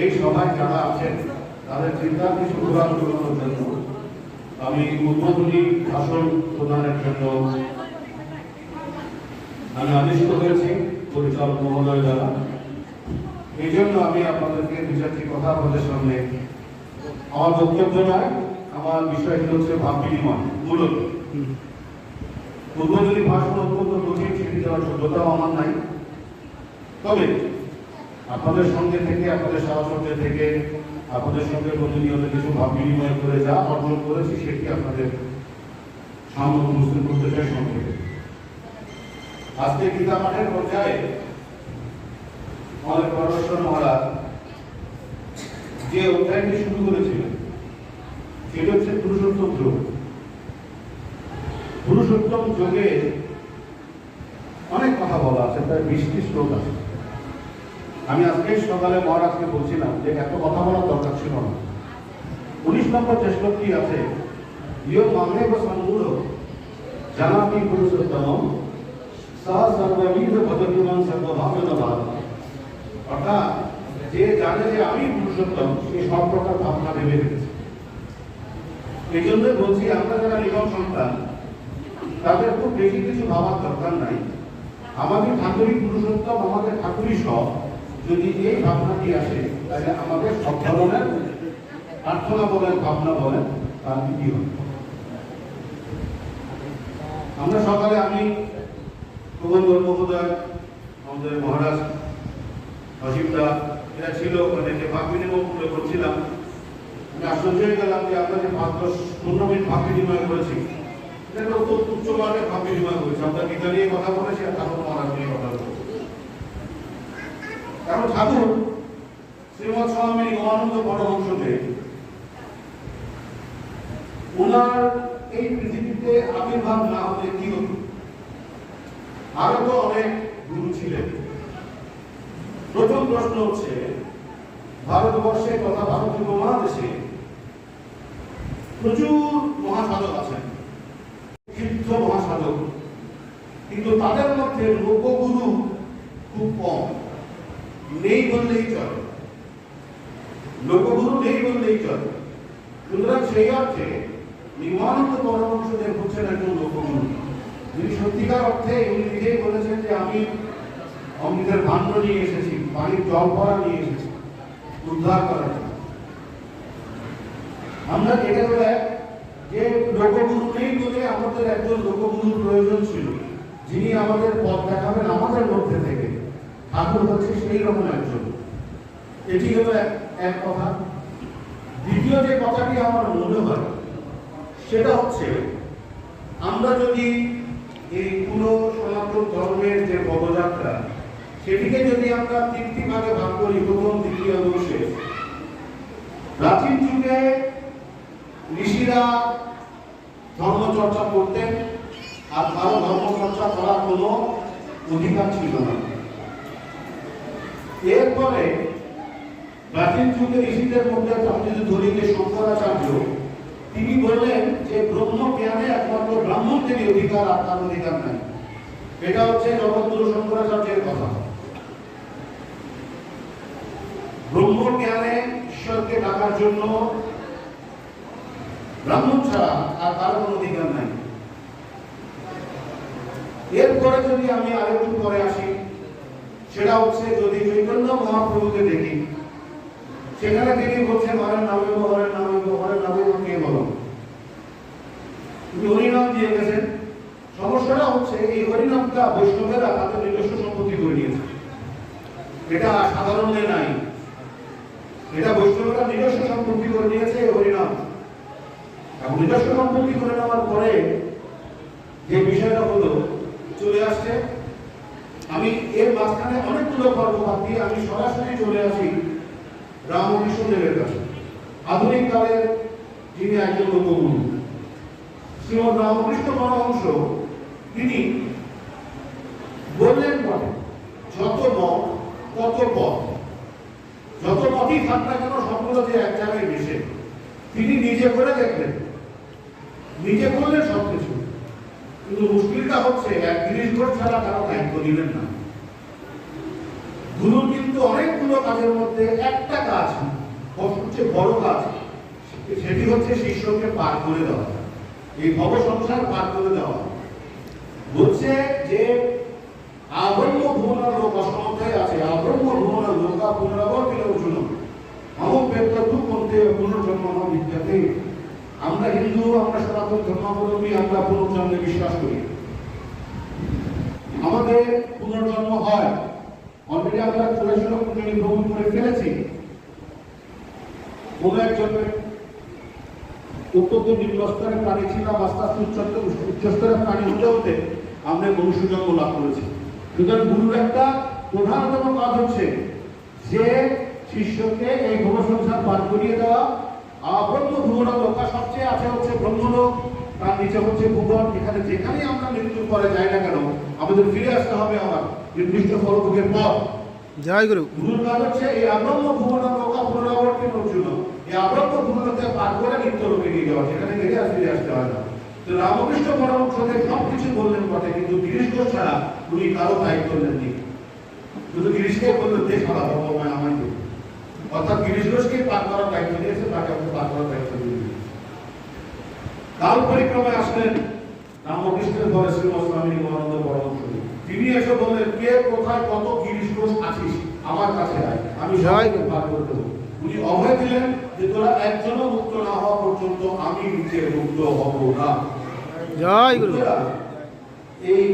এই সভায় যারা আছেন, তাদের চিন্তার কিছু প্রদান করানোর জন্য? আমি উদ্বোধনী ভাষণ প্রদানের জন্য আমি আদিষ্ট হয়েছি পরিচালক মহোদয় দ্বারা। এই জন্য আমি আপনাদেরকে দু চারটি কথা আপনাদের সামনে আমার বক্তব্য নয়, আমার বিষয়টি হচ্ছে ভাব বিনিময়, মূলত। উদ্বোধনী ভাষণ অত্যন্ত কঠিন, সেটি দেওয়ার যোগ্যতাও আমার নাই। তবে আপনাদের সঙ্গে থেকে, আপনাদের সাহসর্যে থেকে, আপনাদের সঙ্গে প্রতিনিয়ত কিছু ভাব বিনিময় করে যা অর্জন করেছি, সেটি আপনাদের সামনে উপস্থিত করতে চাই সংক্ষেপে আজকে গীতা পাঠের পর্যায়ে আমাদের পরমেশ্বর মহারাজ যে অধ্যায়টি শুরু করেছিলেন, সেটা হচ্ছে পুরুষোত্তম যোগ। পুরুষোত্তম যোগে অনেক কথা বলা আছে, প্রায় বিশটি শ্লোক আছে। আমি আজকে সকালে মহারাজকে বলছিলাম যে এত কথা বলার দরকার ছিল না। উনিশ নম্বর যে শ্লোকটি আছে, ইয় মামে বা জানাতি পুরুষোত্তম সর্ববিধ পদবিমান সর্বভাবেন ভাব অর্থাৎ যে জানে যে আমি পুরুষোত্তম, সে সব প্রকার ভাবনা ভেবে রেখেছে এই জন্য বলছি, আমরা যারা নিগম সন্তান, তাদের খুব বেশি কিছু ভাবার দরকার নাই। আমাদের ঠাকুরই পুরুষোত্তম, আমাদের ঠাকুরই সব যদি এই ভাবনাটি আসে, তাহলে আমাদের সব ধরনের প্রার্থনা বলেন, ভাবনা বলেন, তার কি হবে? আমরা সকালে আমি প্রবন্ধ মহোদয়, আমাদের মহারাজ অসীমদা এরা ছিল ওখানে যে বিনিময় করে করছিলাম আমি আশ্চর্য হয়ে গেলাম যে আমরা যে দশ, পনেরো মিনিট ভাগ বিনিময় করেছি, এটা উচ্চ মানের ভাব বিনিময় করেছি। আমরা গীতা নিয়ে কথা বলেছি আর তারপর মহারাজ নিয়ে কথা কারণ ঠাকুর শ্রীমৎ স্বামী নিগমানন্দ পরমহংসদেব ওনার এই পৃথিবীতে আবির্ভাব না হলে কি হতো? আরও তো অনেক গুরু ছিলেন। প্রথম প্রশ্ন হচ্ছে, ভারতবর্ষে তথা ভারতীয় মহাদেশে প্রচুর মহাসাধক আছেন। সিদ্ধ মহাসাধক। কিন্তু তাদের মধ্যে লোকগুরু খুব কম। নেই বললেই চলে। লোকগুরু নেই বললেই চলে। সুতরাং সেই অর্থে নির্মানন্দ পরমংশদেব হচ্ছেন একজন লোকগুরু। যিনি সত্যিকার অর্থে উনি নিজেই বলেছেন যে আমি অমৃতের ভাণ্ড নিয়ে এসেছি, পানির জল ভরা নিয়ে এসেছি, উদ্ধার করার জন্য। আমরা হলো এক, যে লোকগুরু নেই বলে আমাদের একজন লোকগুরুর প্রয়োজন ছিল। যিনি আমাদের পথ দেখাবেন আমাদের মধ্যে থেকে। ঠাকুর হচ্ছে সেই রকম একজন। এটি হলো এক- কথা। দ্বিতীয় যে কথাটি আমার মনে হয়, সেটা হচ্ছে, আমরা যদি এই পুরো সনাতন ধর্মের যে পদযাত্রা, সেটিকে যদি আমরা তিনটি ভাগে ভাগ করি, প্রথম, দ্বিতীয় বংশে প্রাচীন যুগে ঋষিরা ধর্ম চর্চা করতেন, আর কারও ধর্ম চর্চা করার কোনো অধিকার ছিল না। এরপরে প্রাচীন যুগে ঋষিদের মধ্যে আমি যদি ধরি যে শঙ্করাচার্য, তিনি বললেন যে ব্রহ্ম জ্ঞানে একমাত্র ব্রাহ্মণদেরই অধিকার, আর কার অধিকার নাই। এটা হচ্ছে জগৎগুরু শঙ্করাচার্যের কথা। ব্রহ্ম জ্ঞানে ঈশ্বরকে ডাকার জন্য ব্রাহ্মণ ছাড়া আর কারও কোনো অধিকার নাই। এরপরে যদি আমি আরেকটু পরে আসি সেটা হচ্ছে যদি চৈতন্য মহাপ্রভুকে দেখি, সেখানে তিনি বলছেন হরের নামে হরের নামে হরের নামে কে বলো? তিনি হরিনাম দিয়ে গেছেন। সমস্যাটা হচ্ছে, এই হরিনামটা বৈষ্ণবেরা তাদের নিজস্ব সম্পত্তি করে নিয়েছে। এটা সাধারণে নাই। এটা বৈষ্ণবেরা নিজস্ব সম্পত্তি করে নিয়েছে এই হরিনাম। এবং নিজস্ব সম্পত্তি করে নেওয়ার পরে যে বিষয়টা হলো, চলে আসছে আমি এর মাঝখানে অনেকগুলো কর্মবাদ দিয়ে আমি সরাসরি চলে আসি রামকৃষ্ণ দেবের কাছে। আধুনিক কালের যিনি একজন লোকগুরু শ্রীমদ রামকৃষ্ণ পরমহংস, তিনি বললেন পরে যত মত তত পথ যত পথই থাক না কেন সবগুলো যে এক জায়গায় মিশে তিনি নিজে করে দেখলেন নিজে করলেন সবকিছু কিন্তু মুশকিলটা হচ্ছে এক তিরিশ ঘর ছাড়া কারও দায়িত্ব দিলেন না গুরুর কিন্তু অনেকগুলো কাজের মধ্যে একটা কাজ সবচেয়ে বড় কাজ সেটি হচ্ছে শিষ্যকে পার করে দেওয়া এই ভব সংসার পার করে দেওয়া বলছে যে আব্রহ্ম ভুবনার লোক অসমাধ্যায় আছে আব্রহ্ম ভুবনার লোকা অর্জুন অমুক বেদটা তু করতে পুনর্জন্ম ন বিদ্যাতে আমরা হিন্দু, আমরা সনাতন ধর্মাবলম্বী, আমরা পুনর্জন্মে বিশ্বাস করি। আমাদের পুনর্জন্ম হয়। অলরেডি আমরা চুরাশি লক্ষ জমি ভ্রমণ করে ফেলেছি। কোন এক জন্মে অত্যন্ত নিম্নস্তরের প্রাণী ছিলাম আস্তে আস্তে উচ্চস্তর উচ্চস্তরের প্রাণী হতে হতে আমরা মনুষ্য জন্ম লাভ করেছি। সুতরাং গুরুর একটা প্রধানতম কাজ হচ্ছে যে শিষ্যকে এই ভব সংসার পার করিয়ে দেওয়া। আবদ্ধ ভুবন লোকা সবচেয়ে আছে হচ্ছে ব্রহ্মলোক তার নিচে হচ্ছে ভুবন। এখানে যেখানেই আমরা মৃত্যুর পরে যাই না কেন আমাদের ফিরে আসতে হবে আমার নির্দিষ্ট ফলভোগের পর। জয় গুরু। গুরুর কাজ হচ্ছে এই আব্রহ্ম ভুবন লোকা পুনরাবর্তী অর্জুন এই আব্রহ্ম ভুবনকে পার করে নিত্য লোকে নিয়ে যাওয়া। সেখানে ফিরে আসতে হয় না। রামকৃষ্ণ পরমহংসদেব সব বললেন বটে, কিন্তু গিরিশ ছাড়া উনি কারও দায়িত্ব নেননি। শুধু গিরিশকে বললেন দেশ আলাদা ভগবান দিন অর্থাৎ গিরিশ ঘোষকে পার করার দায়িত্ব দিয়েছে তাকে আমাকে পার করার দায়িত্ব দিয়ে কাল পরিক্রমায় আসলেন রামকৃষ্ণের ঘরে শ্রীমৎ স্বামী নিগমানন্দ পরমহংস তিনি এসে বললেন, কে কোথায় কত গিরিশ ঘোষ আছিস? আমার কাছে আয়, আমি সবাইকে পার করে দেবো। উনি অভয় দিলেন যে তোরা একজনও মুক্ত না হওয়া পর্যন্ত আমি নিজে মুক্ত হব না। জয় গুরু। এই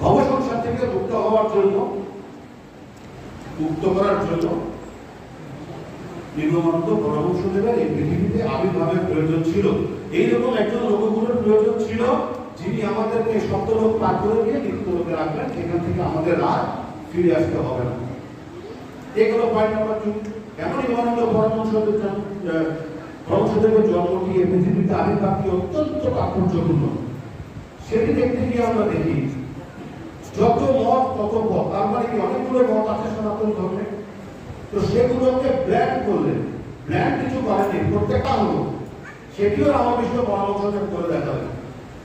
ভব সংসার থেকে মুক্ত হওয়ার জন্য মুক্ত করার জন্য নিগমানন্দ পরমহংসদেবের এই পৃথিবীতে আবির্ভাবের প্রয়োজন ছিল। এইরকম একজন লোকগুলোর প্রয়োজন ছিল যিনি আমাদেরকে সপ্তলোক পার করে দিয়ে নিত্যলোকে রাখবেন সেখান থেকে আমাদের আর ফিরে আসতে হবে না। এগুলো পয়েন্ট নাম্বার টু এমনই জন্ম আহ, পরমহংসদেবের জন্মটি এই পৃথিবীতে আবির্ভাবটি অত্যন্ত তাৎপর্যপূর্ণ। সেটি দেখতে গিয়ে আমরা দেখি যত মত তত পথ। তার মানে কি অনেকগুলো মত আছে সনাতন ধর্মে? তো সেগুলোকে ব্র্যান্ড করলেন ব্র্যান্ড কিছু করেনি প্রত্যেকটা হলো। সেটিও রামকৃষ্ণ পরামর্শ করে দেখালেন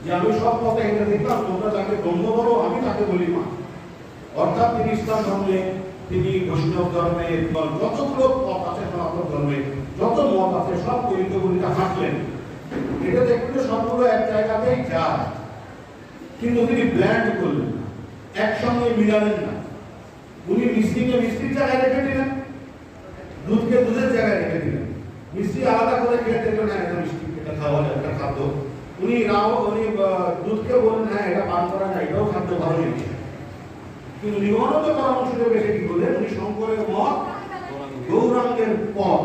যে আমি সব পথে এটা দেখলাম তোমরা তাকে ব্রহ্ম বলো আমি তাকে বলি মা। অর্থাৎ তিনি ইসলাম ধর্মে তিনি বৈষ্ণব ধর্মে যতগুলো পথ আছে, সনাতন ধর্মে, যত মত আছে, সব গলিতে গলিতে হাঁটলেন এটা দেখতে সবগুলো এক জায়গাতেই যায়। কিন্তু তিনি ব্র্যান্ড করলেন একসঙ্গে মিলালেন না। উনি মিষ্টিকে মিষ্টির জায়গায় রেখে দিলেন, দুধকে দুধের জায়গায় রেখে দিলেন। মিষ্টি আলাদা করে খেয়ে দেখলেন না এটা মিষ্টি, এটা খাওয়া যায়, এটা খাদ্য। উনি রাও, উনি দুধকে বললেন হ্যাঁ এটা পান করা যায়, এটাও খাদ্য, ভালো জিনিস। কিন্তু নিগমানন্দ পরামর্শ দেবে সে কি বললেন? উনি শঙ্করের মত, গৌরাঙ্গের পথ।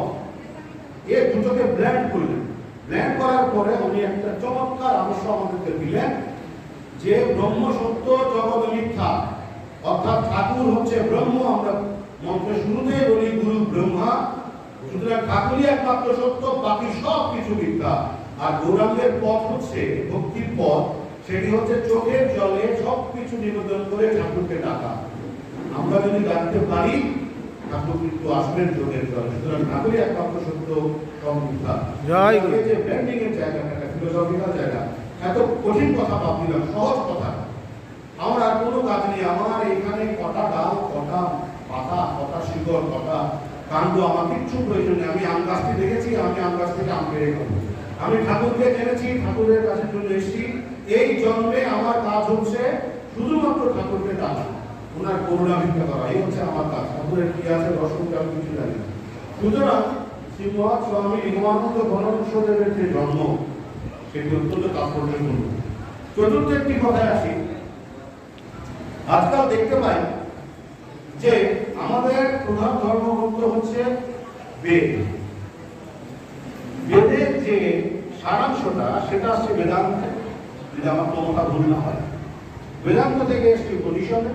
এ দুটোকে ব্ল্যান্ড করলেন। ব্ল্যান্ড করার পরে উনি একটা চমৎকার আদর্শ আমাদেরকে দিলেন যে ব্রহ্ম সত্য, জগৎ মিথ্যা। অর্থাৎ ঠাকুর হচ্ছে ব্রহ্ম, আমরা মন্ত্রের শুরুতেই বলি গুরু ব্রহ্মা। সুতরাং ঠাকুরই একমাত্র সত্য, বাকি সব কিছু মিথ্যা। আর গৌরাঙ্গের পথ হচ্ছে ভক্তির পথ। সেটি হচ্ছে চোখের জলে সবকিছু নিবেদন করে ঠাকুরকে ডাকা। আমরা যদি ডাকতে পারি ঠাকুর কিন্তু আসবেন চোখের জলে। সুতরাং ঠাকুরই একমাত্র সত্য। এই যে ব্র্যান্ডিং এর জায়গাটা একটা ফিলোসফিক্যাল জায়গা এত কঠিন কথা ভাবছিলাম সহজ কথা। আমার আর কোনো কাজ নেই আমার এখানে কটা ডাল কটা পাতা কটা শিকড় কটা কাণ্ড আমার কিচ্ছু প্রয়োজন নেই। আমি আম গাছটি দেখেছি আমি আম গাছ থেকে আম পেরে খাব আমি ঠাকুরকে জেনেছি ঠাকুরের কাছে চলে এসেছি। এই জন্মে আমার কাজ হচ্ছে শুধুমাত্র ঠাকুরকে ডাকা ওনার করুণা ভিক্ষা করা, এই হচ্ছে আমার কাজ। ঠাকুরের কি আছে দর্শনকে আমি কিছু জানি না। সুতরাং শ্রী মহাৎ স্বামী নিগমানন্দ গণেশ্বরের যে জন্ম, সেটি অত্যন্ত তাৎপর্যপূর্ণ। চতুর্থ একটি কথায় আসি। আজকাল দেখতে পাই যে আমাদের প্রধান ধর্মগ্রন্থ হচ্ছে বেদ। বেদের যে সারাংশটা, সেটা আসছে বেদান্তে। যদি আমার কোনোটা ভুল না হয়। বেদান্ত থেকে এসছে উপনিষদে,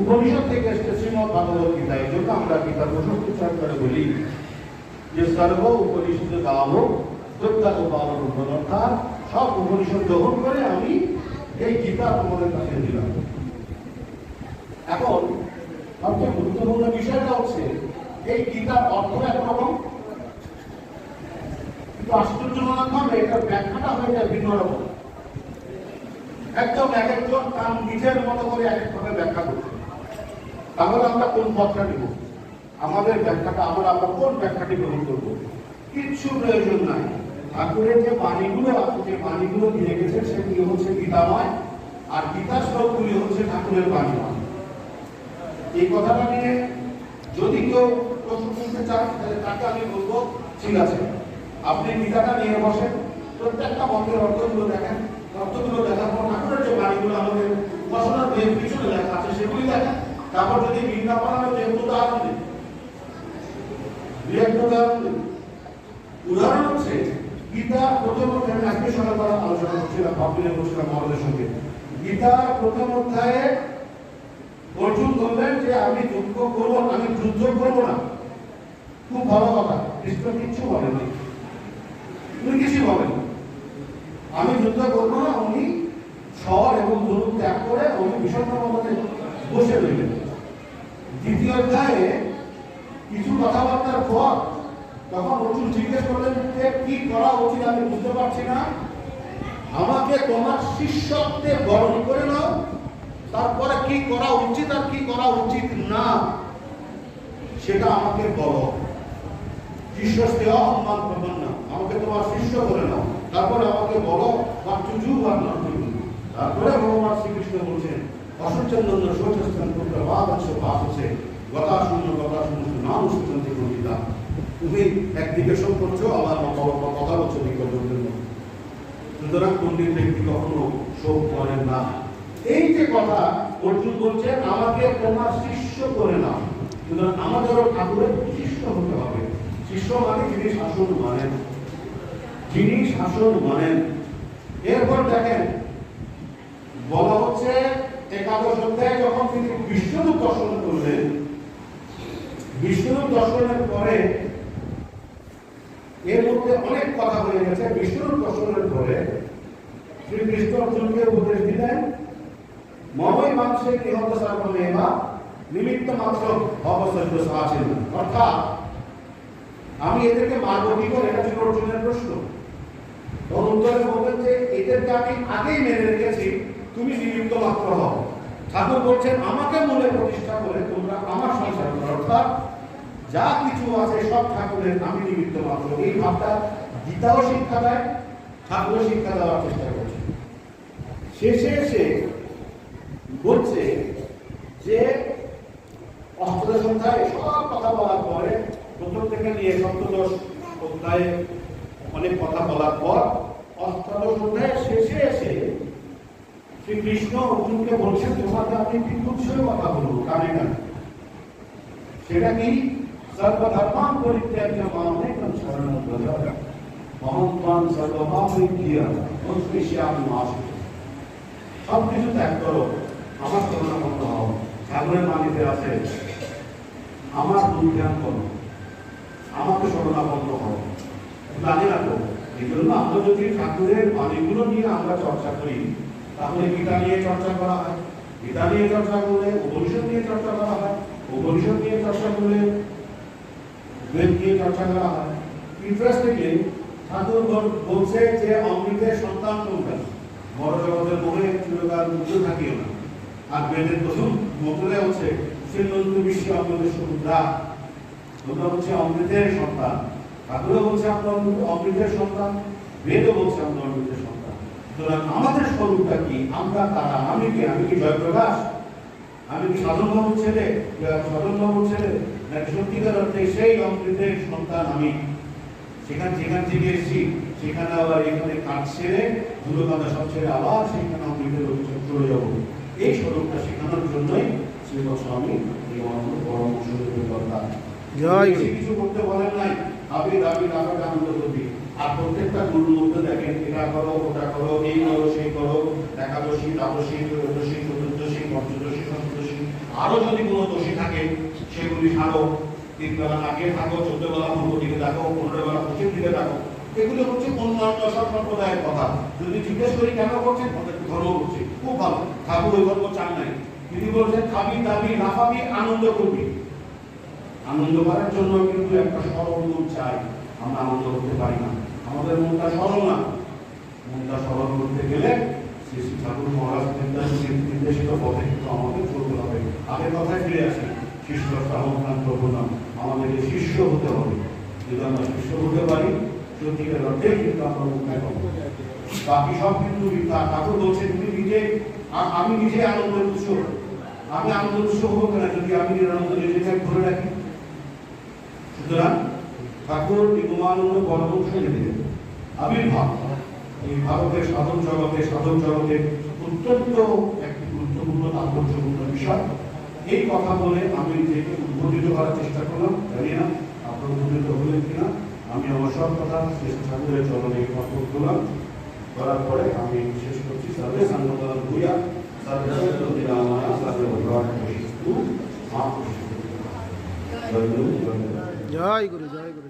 উপনিষদ থেকে এসছে শ্রীমদ ভাগবত গীতা। এই জন্য আমরা গীতার প্রশস্ত উচ্চারণ করে বলি যে সর্ব উপনিষদ গাব দুর্গা গোপাল অর্থাৎ সব উপনিষদ গ্রহণ করে আমি এই গীতা তোমাদের কাছে দিলাম। এখন সবচেয়ে গুরুত্বপূর্ণ বিষয়টা হচ্ছে, এই গীতার অর্থ একরকম? কিন্তু আশ্চর্যজনক ভাবে এটার ব্যাখ্যাটা হয়ে যায় ভিন্ন রকম। একদম এক একজন তার নিজের মতো করে এক একভাবে ব্যাখ্যা করছে তাহলে আমরা কোন পথটা নিব? আমাদের ব্যাখ্যাটা আমরা আমরা কোন ব্যাখ্যাটি গ্রহণ করব? কিচ্ছু প্রয়োজন নাই। ঠাকুরের যে বাণীগুলো যে বাণীগুলো দিয়ে গেছে সেগুলি হচ্ছে গীতাময়, আর গীতা শ্লোকগুলি হচ্ছে ঠাকুরের বাণীময় এই কথাটা নিয়ে যদি কেউ প্রশ্ন তুলতে চান তাহলে তাকে আমি বলব, ঠিক আছে। আপনি গীতাটা নিয়ে বসেন। প্রত্যেকটা মন্ত্রের অর্থগুলো দেখেন। অর্থগুলো পর ঠাকুরের যে বাণীগুলো আমাদের উপাসনার বইয়ের পিছনে লেখা আছে, সেগুলি দেখেন তারপর যদি গীতা বানানোর যে উদাহরণ দিন উদাহরণ হচ্ছে, গীতা প্রথম অধ্যায়ে আমি আজকে সকালবেলা আলোচনা করছিলাম ভাবলে বসছিলাম আমাদের সঙ্গে। গীতা প্রথম অধ্যায়ে অর্জুন বললেন যে, আমি যুদ্ধ করব, আমি যুদ্ধ করব না। খুব ভালো কথা, কৃষ্ণ কিচ্ছু বলেননি। উনি কিছু বলেন আমি যুদ্ধ করব না, উনি শহর এবং দুর্গ ত্যাগ করে উনি বিষণ্ণ বসে রইলেন। দ্বিতীয় অধ্যায়ে কিছু কথাবার্তার পর তখন অর্জুন জিজ্ঞেস করলেন যে কি করা উচিত আমি বুঝতে পারছি না। আমাকে তোমার শিষ্যত্বে বরণ করে নাও। তারপরে কি করা উচিত আর কি করা উচিত না, সেটা আমাকে বলো। শিষ্য সেবা সম্মান করবেন না। আমাকে তোমার শিষ্য করে নাও। তারপরে আমাকে বলো তারপরে ভগবান শ্রীকৃষ্ণ বলছেন শোচস্থান পুত্র গতা শূন্য গতা শূন্য নাম তুমি একদিকে করছ কথা বলছো সুতরাং পণ্ডিত ব্যক্তি কখনো শোক করেন না। এই যে কথা অর্জুন বলছেন, আমাকে তোমার শিষ্য করে নাও। সুতরাং আমাদেরও ঠাকুরের শিষ্য হতে হবে। শিষ্য মানে যিনি শাসন মানেন যিনি শাসন মানেন। এরপর দেখেন, বলা হচ্ছে একাদশ অধ্যায়ে যখন তিনি বিষ্ণুরূপ দর্শন করলেন, বিষ্ণুরূপ দর্শনের পরে এর মধ্যে অনেক কথা হয়ে গেছে। বিষ্ণুর দর্শনের পরে শ্রীকৃষ্ণ অর্জুনকে উপদেশ দিলেন, মমই মাংসে নিহত সর্বমেবা, নিমিত্ত মাংস অবসর্য সাহায্য অর্থাৎ, আমি এদেরকে মারব কি করে? এটা ছিল অর্জুনের প্রশ্ন। উত্তরে বলবেন যে এদেরকে আমি আগেই মেরে রেখেছি, তুমি নিমিত্ত মাত্র হও। ঠাকুর বলছেন, আমাকে মূলে প্রতিষ্ঠা করে তোমরা আমার সংসার করো। অর্থাৎ যা কিছু আছে সব ঠাকুরের আমি নিমিত্ত মাত্র। এই ভাবটা গীতাও শিক্ষা দেয়, ঠাকুরও শিক্ষা দেওয়ার চেষ্টা করছে। শেষে এসে বলছে যে, অষ্টদশ অধ্যায়ে সব কথা বলার পরে প্রথম থেকে নিয়ে সপ্তদশ অধ্যায়ে অনেক কথা বলার পর অষ্টাদশ অধ্যায়ের শেষে এসে শ্রীকৃষ্ণ অর্জুনকে বলছেন, তোমাকে আমি একটি তুচ্ছই কথা বলব কানে কানে। সেটা কি? সর্বধর্মাম পরিত্যাজ্য মামেকম শরণম ব্রজ মহত্বান সর্বপাপ পরিত্যাজ্য অনুষ্ঠিষ্যামি মা সব কিছু ত্যাগ করো, আমার করুণামত হও। ঠাকুরের মানিতে আছে। আমার দুর্জ্ঞান করো। আমাকে শরণাপন্ন হও জানি রাখো এই জন্য আমরা যদি ঠাকুরের বাণীগুলো নিয়ে আমরা চর্চা করি, তাহলে গীতা নিয়ে চর্চা করা হয়, গীতা নিয়ে চর্চা করলে, উপনিষদ নিয়ে চর্চা করা হয়, উপনিষদ নিয়ে চর্চা করলে বেদ নিয়ে চর্চা করা হয়। ইন্টারেস্টিংলি ঠাকুর বলছে যে অমৃতের সন্তান কোনটা? বড় জগতের মোহে চিরকাল মুক্ত থাকিও না। আর বেদের প্রথম মতলে হচ্ছে শ্রীনন্দ বিশ্ব অমৃতের সমুদ্রা। তোমরা হচ্ছে, অমৃতের সন্তান। ঠাকুরও বলছে অমৃত- অমৃতের সন্তান বেদও বলছে আমরা অমৃতের সন্তান। সুতরাং আমাদের স্বরূপটা কি? আমরা তারা আমি কি? আমি কি জয়প্রকাশ? আমি কি সাধনবাবুর ছেলে? সাধনবাবুর ছেলে? নাকি সত্যিকার অর্থে সেই অমৃতের সন্তান আমি? সেখান যেখান থেকে এসেছি সেখানে আবার এখানে কাজ ছেড়ে ধুলো কাঁদা সব ছেড়ে আবার সেখানে অমৃতের অভিযোগ চলে যাব। এই স্বরূপটা শেখানোর জন্যই শ্রীমৎ স্বামী এই মহাপুর পরামর্শ বেশি কিছু করতে বলেন নাই। আপনি দাবি দাবা আনন্দ করবি আর প্রত্যেকটা গুরুর মধ্যে দেখেন, এটা করো, ওটা করো, এই করো, সেই করো, একাদশী, দ্বাদশী, ত্রয়োদশী, চতুর্দশী, পঞ্চদশী সপ্তদশী আরও যদি কোনো দোষী থাকে, সেগুলি ছাড়ো। তিন বেলা আগে থাকো চোদ্দ বেলা পূর্ব দিকে থাকো পনেরো বেলা পশ্চিম দিকে থাকো এগুলো হচ্ছে অন্যান্য সব সম্প্রদায়ের কথা। যদি জিজ্ঞেস করি, কেন করছেন? তাদের ধর্ম করছে খুব ভালো। ঠাকুর ওই ধর্ম চান নাই। তিনি বলছেন, খাবি দাবি পাবি আনন্দ করবি। আনন্দ করার জন্য কিন্তু একটা সরল মন চাই। আমরা আনন্দ করতে পারি না। আমাদের মনটা সরল না। মনটা সরল করতে গেলে শ্রী ঠাকুর মহারাজ নির্দেশিত পথে কিন্তু আমাদের চলতে হবে। কথায় ফিরে আসি। শিষ্য আমাদেরকে শিষ্য হতে হবে। যদি আমরা শিষ্য হতে পারি সত্যিকার অর্থেই কিন্তু আমরা বাকি সব কিন্তু ঠাকুর বলছে, তুমি নিজে আমি নিজে আনন্দের উৎস আমি আনন্দের উৎস হব কেন যদি আমি নিরানন্দ নিজেকে ধরে রাখি সুতরাং ঠাকুর নিগমানন্দ পরমংশ লিখেছেন আবির্ভাব। এই ভারতের সাধন জগতে সাধন জগতে অত্যন্ত একটি গুরুত্বপূর্ণ তাৎপর্যপূর্ণ বিষয়। এই কথা বলে আমি নিজেকে উদ্বোধিত করার চেষ্টা করলাম। জানি না আপনার উদ্বোধিত হলেন কিনা। আমি আমার সব কথা শেষ ঠাকুরের চরণে অর্পণ করলাম। করার পরে আমি শেষ করছি। সর্বে সাংগঠন ভূয়া। সত্যদিনামায়া সর্বে ভগবান মহাপুরুষ জয় গুরু জয় গুরু।